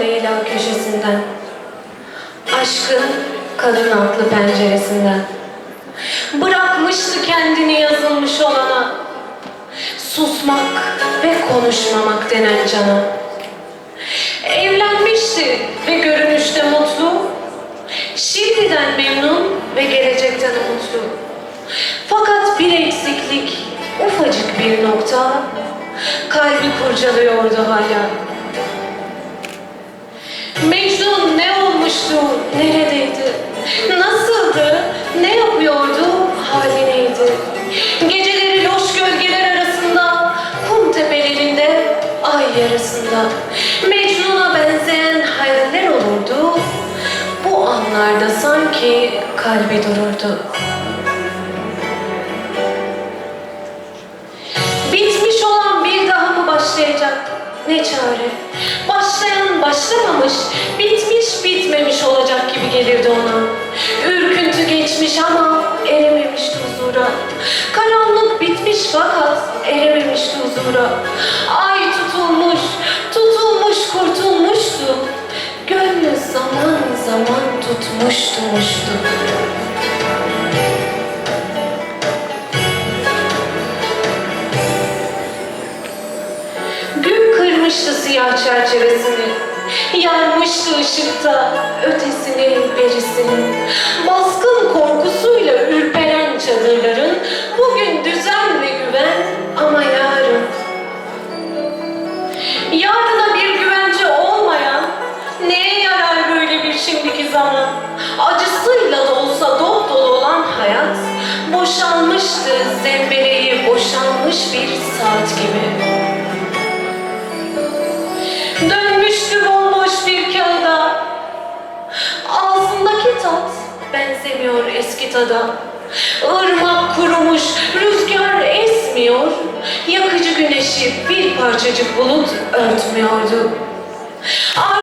dergah köşesinden. Aşkın kadın aklı penceresinden. Bırakmıştı kendini yazılmış olana. Susmak ve konuşmamak denen cana. Evlenmişti ve görünüşte mutlu. Şimdiden memnun ve gelecekten umutlu. Fakat bir eksiklik, ufacık bir nokta kalbi kurcalıyordu hala. Yarısında Mecnun'a benzeyen hayaller olurdu. Bu anlarda sanki kalbi dururdu. Bitmiş olan bir daha mı başlayacak? Ne çare? Başlayan başlamamış, bitmiş bitmemiş olacak gibi gelirdi ona. Ürküntü geçmiş ama erememişti huzura. Karanlık bitmiş fakat erememişti huzura. Ay tutmuştu muştu. Gün kırmıştı siyah çerçevesini, yarmıştı ışıkta ötesini berisini. Baskın Acısıyla da olsa dop dolu olan hayat boşalmıştı zembereği boşalmış bir saat gibi. Dönmüştü bomboş bir kağıda. Ağzındaki tat benzemiyor eski tada. Irmak kurumuş, rüzgar esmiyor. Yakıcı güneşi bir parçacık bulut örtmüyordu.